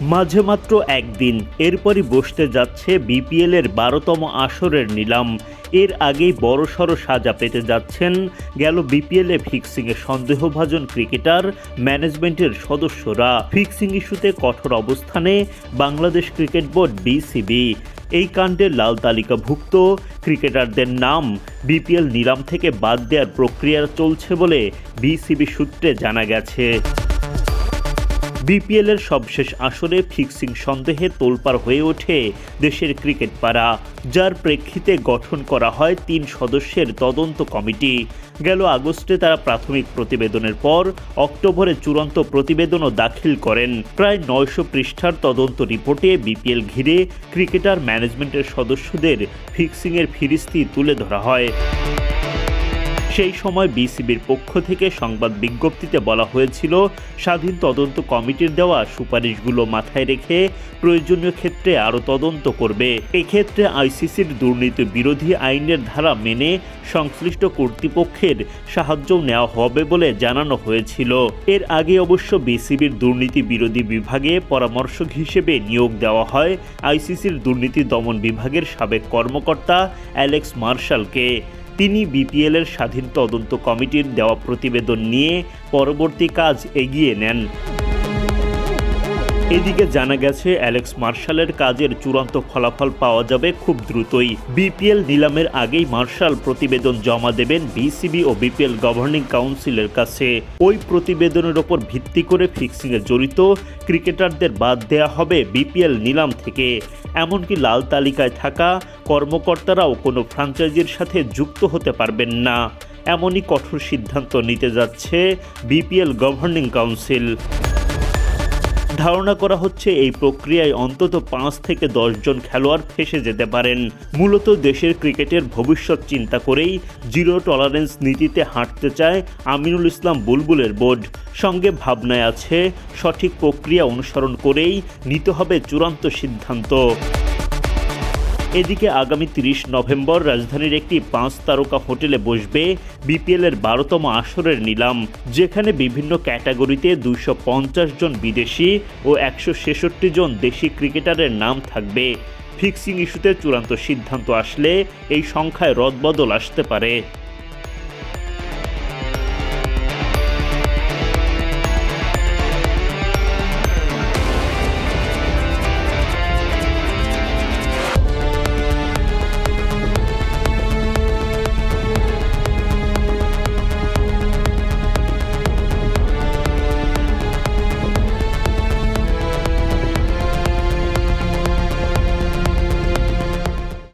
মাঝে মাত্র একদিন এরপরই বসতে যাচ্ছে বিপিএল এর বারোতম আসরের নিলাম। এর আগেই বড়সড় সাজা পেতে যাচ্ছেন গেল বিপিএলে এ ফিক্সিং এ সন্দেহভাজন ক্রিকেটার ম্যানেজমেন্টের সদস্যরা। ফিক্সিং ইস্যুতে কঠোর অবস্থানে বাংলাদেশ ক্রিকেট বোর্ড বিসিবি। এই কাণ্ডে লাল তালিকাভুক্ত ক্রিকেটারদের নাম বিপিএল নিলাম থেকে বাদ দেওয়ার প্রক্রিয়া চলছে বলে বিসিবি সূত্রে জানা গেছে। বিপিএল এর সবশেষ আসরে ফিক্সিং সন্দেহে তোলপাড় হয়ে ওঠে দেশের ক্রিকেট পাড়া, যার প্রেক্ষিতে গঠন করা হয় তিন সদস্যের তদন্ত কমিটি। গেল আগস্টে তারা প্রাথমিক প্রতিবেদনের পর অক্টোবরে চূড়ান্ত প্রতিবেদনও দাখিল করেন। প্রায় নয়শো পৃষ্ঠার তদন্ত রিপোর্টে বিপিএল ঘিরে ক্রিকেটার ম্যানেজমেন্টের সদস্যদের ফিক্সিংয়ের ফিরিস্তি তুলে ধরা হয়। সেই সময় বিসিবির পক্ষ থেকে সংবাদ বিজ্ঞপ্তিতে বলা হয়েছিল, স্বাধীন তদন্ত কমিটির দেওয়া সুপারিশগুলো মাথায় রেখে প্রয়োজনীয় ক্ষেত্রে আরও তদন্ত করবে। এক্ষেত্রে আইসিসির দুর্নীতি বিরোধী আইনের ধারা মেনে সংশ্লিষ্ট কর্তৃপক্ষের সাহায্য নেওয়া হবে বলে জানানো হয়েছিল। এর আগে অবশ্য বিসিবির দুর্নীতি বিরোধী বিভাগে পরামর্শক হিসেবে নিয়োগ দেওয়া হয়। আইসিসির দুর্নীতি দমন বিভাগের সাবেক কর্মকর্তা অ্যালেক্স মার্শালকে। তিনি বিপিএলের স্বাধীন তদন্ত কমিটির দেওয়া প্রতিবেদন নিয়ে পরবর্তী কাজ এগিয়ে নেন। এদিকে জানা গেছে, অ্যালেক্স মার্শালের কাজের চূড়ান্ত ফলাফল পাওয়া যাবে খুব দ্রুতই। বিপিএল নিলামের আগেই মার্শাল প্রতিবেদন জমা দেবেন বিসিবি ও বিপিএল গভর্নিং কাউন্সিলের কাছে। ওই প্রতিবেদনের ওপর ভিত্তি করে ফিক্সিংয়ে জড়িত ক্রিকেটারদের বাদ দেয়া হবে বিপিএল নিলাম থেকে। এমনকি লাল তালিকায় থাকা কর্মকর্তারাও কোনো ফ্রাঞ্চাইজির সাথে যুক্ত হতে পারবেন না। এমনই কঠোর সিদ্ধান্ত নিতে যাচ্ছে বিপিএল গভর্নিং কাউন্সিল। ধারণা করা হচ্ছে এই প্রক্রিয়ায় অন্তত পাঁচ থেকে দশজন খেলোয়াড় ফেসে যেতে পারেন। মূলত দেশের ক্রিকেটের ভবিষ্যৎ চিন্তা করেই জিরো টলারেন্স নীতিতে হাঁটতে চায় আমিনুল ইসলাম বুলবুলের বোর্ড। সঙ্গে ভাবনায় আছে, সঠিক প্রক্রিয়া অনুসরণ করেই নিতে হবে চূড়ান্ত সিদ্ধান্ত। এদিকে আগামী তিরিশ নভেম্বর রাজধানীর একটি পাঁচ তারকা হোটেলে বসবে বিপিএল এর বারোতম আসরের নিলাম, যেখানে বিভিন্ন ক্যাটাগরিতে দুইশো পঞ্চাশ জন বিদেশি ও একশো ছেষট্টি জন দেশি ক্রিকেটারের নাম থাকবে। ফিক্সিং ইস্যুতে চূড়ান্ত সিদ্ধান্ত আসলে এই সংখ্যায় রদবদল আসতে পারে।